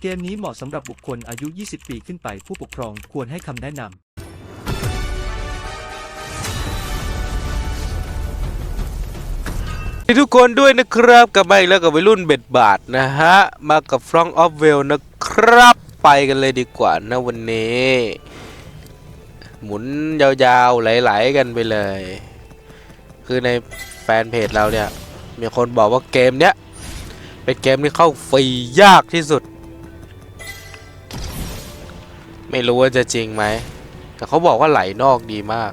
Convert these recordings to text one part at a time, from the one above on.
เกมนี้เหมาะสำหรับบุคคลอายุ 20 ปีขึ้นไปผู้ปกครองควรให้คำแนะนำทุกคนด้วยนะครับกลับมาอีกแล้วกับวัยรุ่นเบ็ดบาทนะฮะ มากับฟรองออฟเวลนะครับ ไปกันเลยดีกว่านะวันนี้ หมุนยาวๆ ไหลๆ กันไปเลย คือในแฟนเพจเราเนี่ย มีคนบอกว่าเกมเนี้ย เป็นเกมที่เข้าฟรียากที่สุด ไม่รู้ว่าจะจริงไหม แต่เขาบอกว่าไหลนอกดีมาก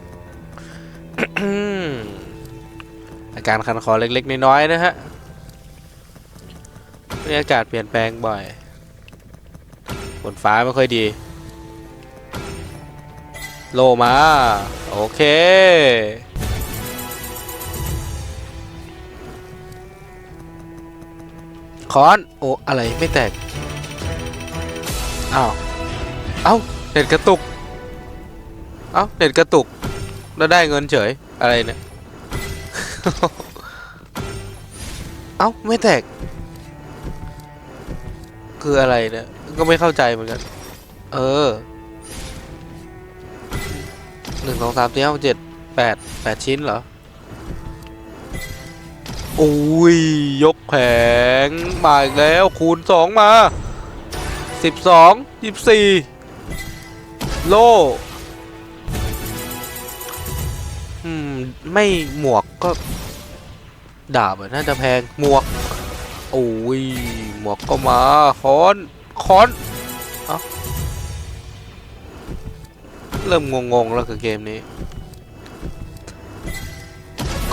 อาการคันคอเล็กๆน้อยๆนะฮะบรรยากาศเปลี่ยนแปลงบ่อยฝนฟ้าไม่ค่อยดี โลมา โอเค คอน โอ้ อะไรไม่แตก อ้าว เอ้าเน็ตกระตุก เอ้าเน็ตกระตุก แล้วได้เงินเฉย อะไรเนี่ย เอ้าไม่แตก คืออะไรเนี่ย ก็ไม่เข้าใจเหมือนกัน เออหนึ่งสองสามสี่ห้าหกเจ็ดแปดแปดชิ้นเหรออุ้ย ยกแผง มาอีกแล้ว คูณสองมาสิบสองยี่สิบสี่ โลอืม ไม่หมวกก็ ดาบน่าจะแพง หมวก โอ้ย หมวกก็มาค้อนค้อนเอ้าเริ่มงงๆ แล้วกับเกมนี้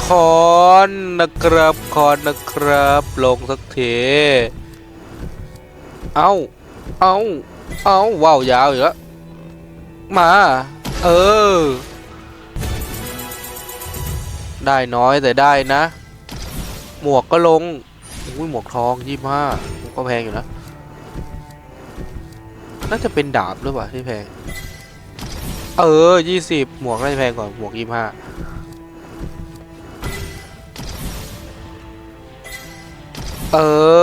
คอนนะครับคอนนะครับ ลงสักทีเอ้าเอ้าเอ้าว้าวยาวอีกแล้ว มา เออ ได้น้อยแต่ได้นะ หมวกก็ลงอุ้ยหมวกทองยี่ห้าก็แพงอยู่นะน่าจะเป็นดาบหรือเปล่าที่แพง เออยี่สิบหมวกน่าจะแพงกว่าหมวกยี่ห้าเอ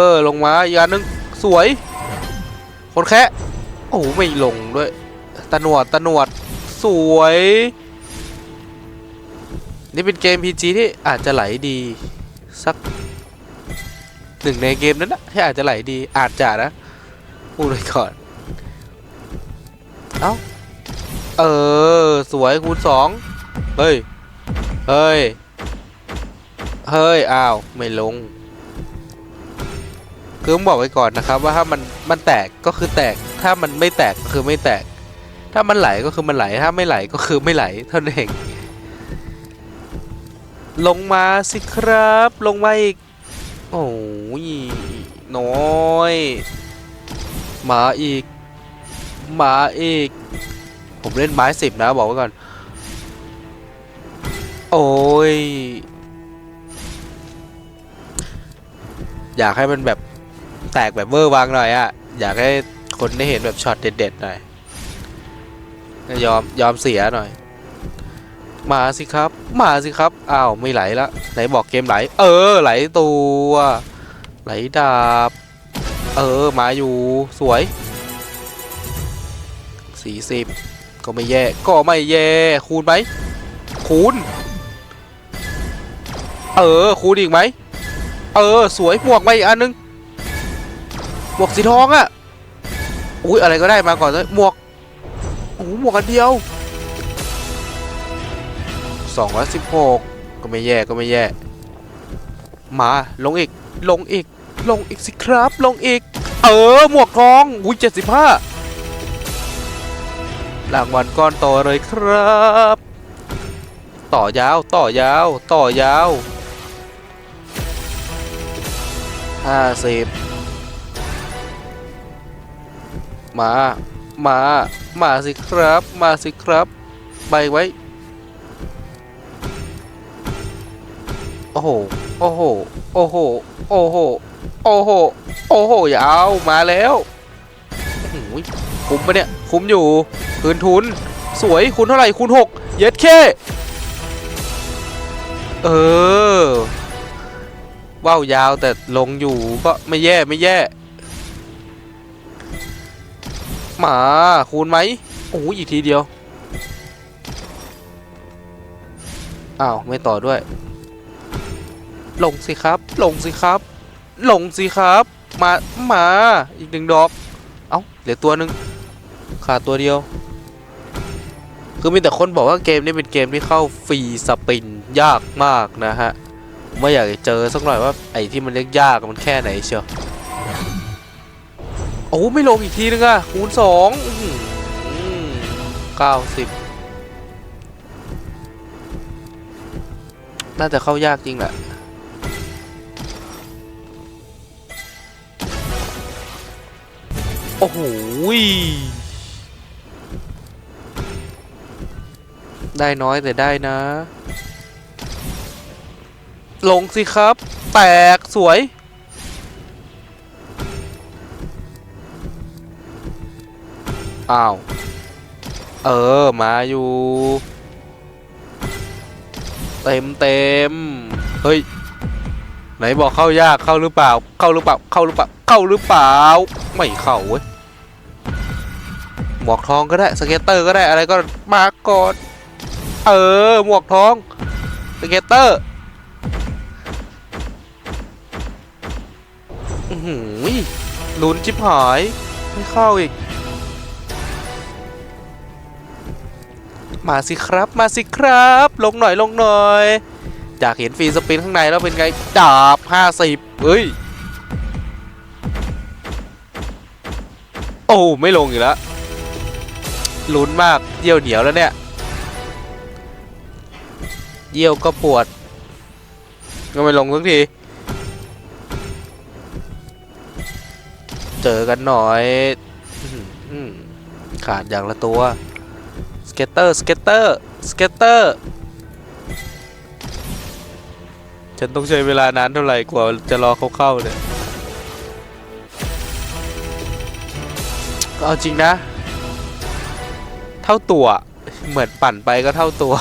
อ ลงมาอีกอันนึง สวย คนแค่โอ้โหไม่ลงด้วย ตะหนวดตะหนวดสวย นี่เป็นเกม PG ที่อาจจะไหลดี สักหนึ่งในเกมนั้นนะที่อาจจะไหลดีอาจจะนะพูดไว้ก่อน เอ้า เออ สวยคูณสองเฮ้ย เฮ้ย เฮ้ย อ้าว ไม่ลง คือต้องบอกไว้ก่อนนะครับ ว่าถ้ามันมันแตกก็คือแตกถ้ามันไม่แตกก็คือไม่แตก ถ้ามันไหลก็คือมันไหล ถ้าไม่ไหลก็คือไม่ไหลเท่านั้นเอง ลงมาสิครับ ลงมาอีก โอ้ยน้อย มาอีก มาอีก ผมเล่นไม้สิบนะบอกไว้ก่อน โอ้ย อยากให้มันแบบแตกแบบเวอร์วังหน่อยอะอยากให้คนได้เห็นแบบช็อตเด็ดๆหน่อย ยอมยอมเสียหน่อย มาสิครับ มาสิครับ อ้าวไม่ไหลละไหนบอกเกมไหล เออ ไหลตัว ไหลดาบ เออ มาอยู่สวยสี่สิบก็ไม่แย่ ก็ไม่แย่ คูณไหมคูณ เออ คูณอีกไหม เออ สวยหมวกมาอีกอันนึงหมวกสีทองอะอุ้ยอะไรก็ได้มาก่อนเลยหมวก โอ้โหมวกอันเดียว 216 ก็ไม่แย่ก็ไม่แย่ มาลงอีก ลงอีก ลงอีกสิครับ ลงอีก เออ หมวกทองอุ้ย75รางวัลก้อนโตเลยครับ ต่อยาว ต่อยาว ต่อยาว50มา มา มาสิครับ มาสิครับ ใบไว้ โอ้โห โอ้โห โอ้โห โอ้โห โอ้โห โอ้โห อย่าวมาแล้วโอ้โหคุ้มปะเนี่ย คุ้มอยู่ คืนทุน สวยคูณเท่าไหร่คูณหกเย็ดเค เออว้าว ยาวแต่ลงอยู่ก็ไม่แย่ไม่แย่ มาคูณไหมโอ้ยอีกทีเดียวอ้าวไม่ต่อด้วย ลงสิครับ ลงสิครับ ลงสิครับ มามาอีกหนึ่งดอกเอ้าเหลือตัวหนึ่งขาดตัวเดียว คือมีแต่คนบอกว่าเกมนี้เป็นเกมที่เข้าฟรีสปินยากมากนะฮะผมว่าอยากเจอสักหน่อยว่าไอ้ที่มันเรียกยากมันแค่ไหนเชียว โอ้ไม่ลงอีกทีนึงอะคูณสองเก้าสิบน่าจะเข้ายากจริงแหละโอ้โหได้น้อยแต่ได้นะ ลงสิครับ แตกสวย อ้าว เออ มาอยู่ เต็มเต็มเฮ้ย ไหนบอกเข้ายากเข้าหรือเปล่า เข้าหรือเปล่า เข้าหรือเปล่า เข้าหรือเปล่า ไม่เข้าเว้ย หมวกทองก็ได้ สเก็ตเตอร์ก็ได้ อะไรก็มาก่อน เออ หมวกทอง สเก็ตเตอร์หือลุ้นชิบหาย ไม่เข้าอีก มาสิครับ มาสิครับ ลงหน่อยลงหน่อย อยากเห็นฟรีสปินข้างในแล้วเป็นไงดาบ50เฮ้ย โอ้ไม่ลงอีกแล้วลุ้นมากเยี่ยวเหนียวแล้วเนี่ย เยี่ยวก็ปวด ก็ไม่ลงสักที เจอกันหน่อย ขาดอย่างละตัว เกตเตอร์สเกตเตอร์สเกตเตอร์ฉันต้องใช้เวลานานเท่าไหร่กว่าจะรอเขาเข้าเนี่ยก็เอาจริงนะ เท่าตัวเหมือนปั่นไปก็เท่าตัว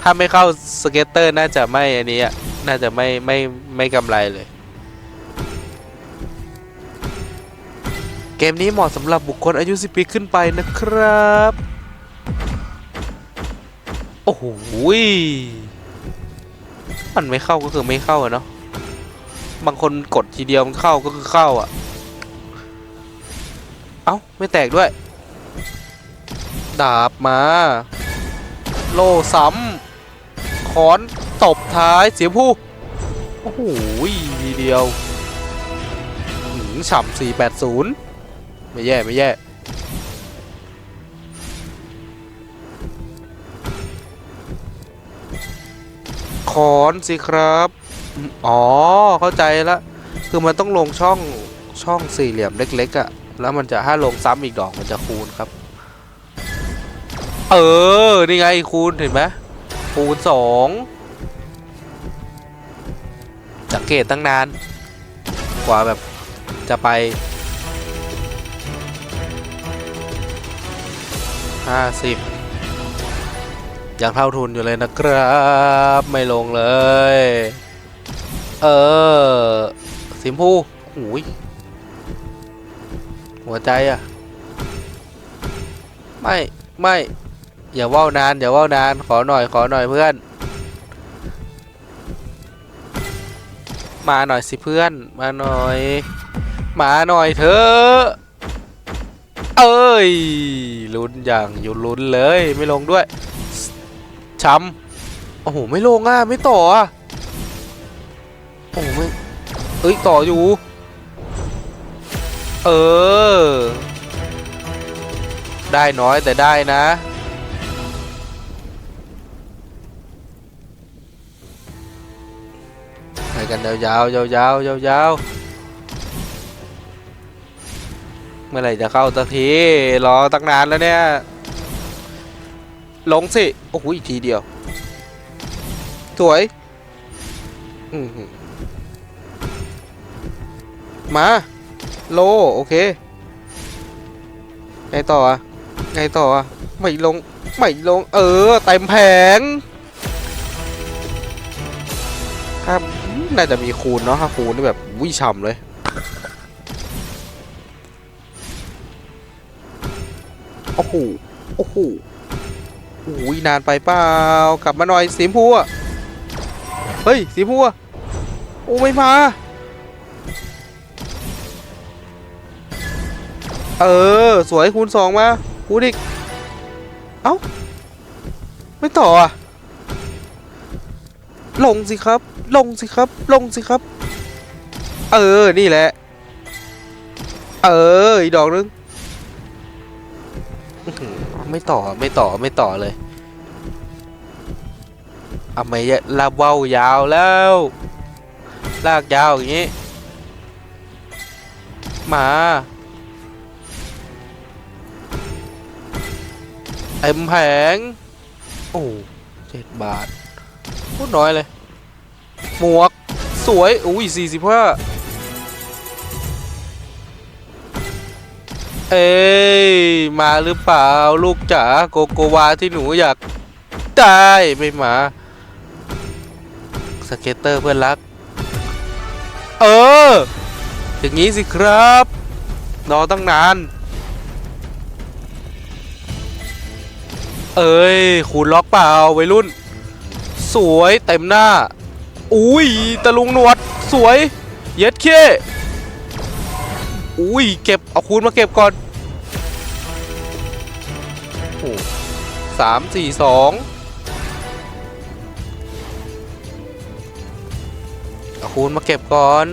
ถ้าไม่เข้าสเก็ตเตอร์น่าจะไม่อันนี้น่าจะไม่ไม่ไม่กำไรเลย เกมนี้เหมาะสำหรับบุคคลอายุ 10 ปีขึ้นไปนะครับ โอ้โหยมันไม่เข้าก็คือไม่เข้าอะเนาะบางคนกดทีเดียวมันเข้าก็คือเข้าอะเอ้าไม่แตกด้วย ดาบมา โล่ซ้ำขอนตบท้ายเสียผู้โอ้โหทีเดียวหืมฉ่ำ480 ไม่แย่ ไม่แย่ คอนสิครับ อ๋อ เข้าใจละ คือมันต้องลงช่องช่องสี่เหลี่ยมเล็กๆอะ่ะ แล้วมันจะถ้าลงซ้ำอีกดอกมันจะคูณครับ เออ นี่ไงคูณเห็นไหมคูณสองสังเกตตั้งนาน กว่าแบบจะไปห้าสิบ ยังเท่าทุนอยู่เลยนะครับ ไม่ลงเลย เออสิมพูหูยหัวใจอะไม่ไม่อย่าว่านานอย่าว่านานขอหน่อยขอหน่อยเพื่อน มาหน่อยสิเพื่อน มาหน่อย มาหน่อยเถอะเอ้ยลุ้นอย่างอยู่ลุ้นเลยไม่ลงด้วย ช้ำโอ้โห ไม่ลงอะ ไม่ต่ออะ โอ้โหไม่เอ้ย ต่ออยู่ เออ ได้น้อยแต่ได้นะ ไปกันยาวๆยาวๆยาวๆเมื่อไหร่จะเข้าสักที รอตั้งนานแล้วเนี่ย ลงสิ โอ้โหอีกทีเดียว สวย อือหือมา โล โอเค ไงต่ออะไงต่ออะไม่ลง ไม่ลง เออ เต็มแผงครับน่าจะมีคูณเนาะถ้าคูณนี่แบบวิฉ่ำเลย โอ้โห โอ้โห อ้ยนานไปเปล่ากลับมาหน่อยสีพูอะเฮ้ยสีพูอะโอ้ไม่มา เออ สวยคูณสองมาคูณอีก เอ้า ไม่ต่ออะ ลงสิครับ ลงสิครับ ลงสิครับ เออ นี่แหละ เออ อีกดอกนึง ไม่ต่อไม่ต่อไม่ต่อเลยเอาไม่ยะลาเว้ายาวแล้ว ลากยาวอย่างนี้ มา เต็มแผง โอ้เจ็ดบาทพูดน้อยเลย หมวก สวย อุ้ยสี่สิบห้า เอ้ยมาหรือเปล่าลูกจ๋าโกโกวาที่หนูอยากได้ไม่มาสเก็ตเตอร์เพื่อนรัก เออ อย่างนี้สิครับรอตั้งนาน เอ้ยขูดล็อกเปล่าวัยรุ่น สวยเต็มหน้า อุ้ยตะลุงหนวด สวย เย็ดเค อุ้ยเก็บเอาคูณมาเก็บก่อนโอ้สามสี่สองเอาคูณมาเก็บก่อน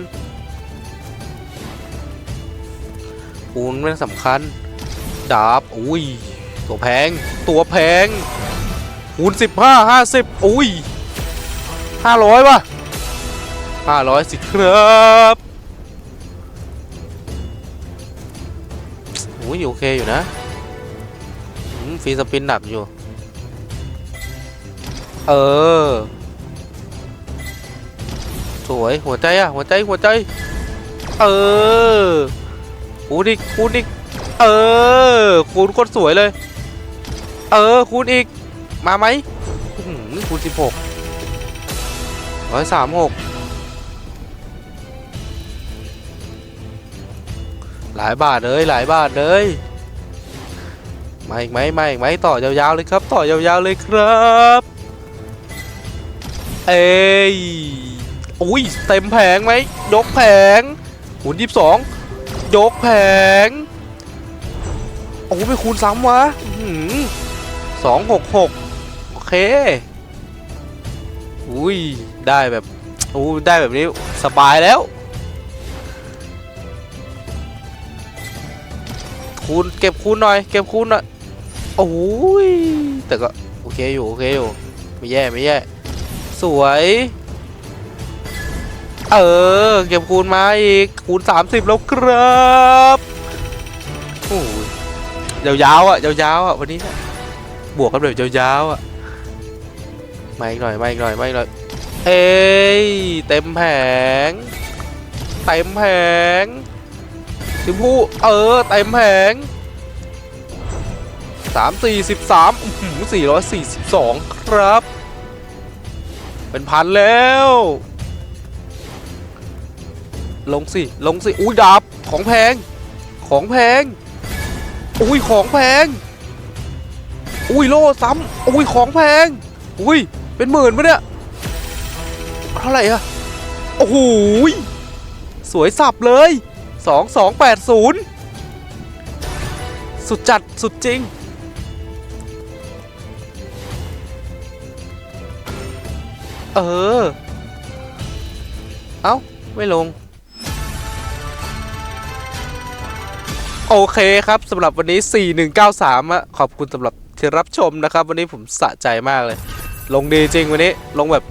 คูณไม่สำคัญดาบอุ้ยตัวแพงตัวแพงคูณสิบห้าห้าสิบอุ้ยห้าร้อยป่ะห้าร้อยสิครับ อุ้ยโอเคอยู่นะฟรีสปินหนักอยู่ เออ สวยหัวใจอะหัวใจหัวใจ เออคูณอีกคูณอีก เออคูณโคตรสวยเลย เออคูณอีก มาไหมหือคูณสิบหกร้อยสามหก หลายบาทเลยหลายบาทเลยมาอีกไหมมาอีกไหมต่อยาวๆเลยครับต่อยาวๆเลยครับเอ้ยอุ้ยเต็มแผงไหมยกแผงคูณยี่สิบสองยกแผงโอ้ไปคูณซ้ำวะสองหกหกโอเคอุ้ยได้แบบอู้ได้แบบนี้สบายแล้ว คูณเก็บคูณหน่อยเก็บคูณหน่อยโอ้ยแต่ก็โอเคอยู่โอเคอยู่ไม่แย่ไม่แย่สวย เออเก็บคูณมาอีกคูณ 30 แล้วครับโอ้ยยาวๆอะยาวๆอะวันนี้บวกกันแบบยาวๆอะมาอีกหน่อยมาอีกหน่อยมาอีกหน่อยเอ้ยเต็มแผงเต็มแผง สิมพูเออเต็มแผงสามสี่สิบสามสี่ร้อยสี่สิบสองครับ เป็นพันแล้ว ลงสิ ลงสิ อุ้ยดาบของแพง ของแพง อุ้ยของแพง อุ้ยโล่ซ้ำอุ้ยของแพง อุ้ยเป็นหมื่นปะเนี่ยเท่าไหร่อะโอ้โหสวยสับเลย สองสองแปดศูนย์สุดจัดสุดจริง เออ เอ้า ไม่ลง โอเคครับสำหรับวันนี้ 4193อะขอบคุณสำหรับที่รับชมนะครับ วันนี้ผมสะใจมากเลย ลงดีจริงวันนี้ลงแบบ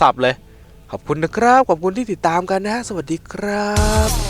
สับๆเลยขอบคุณนะครับ ขอบคุณที่ติดตามกันนะ สวัสดีครับ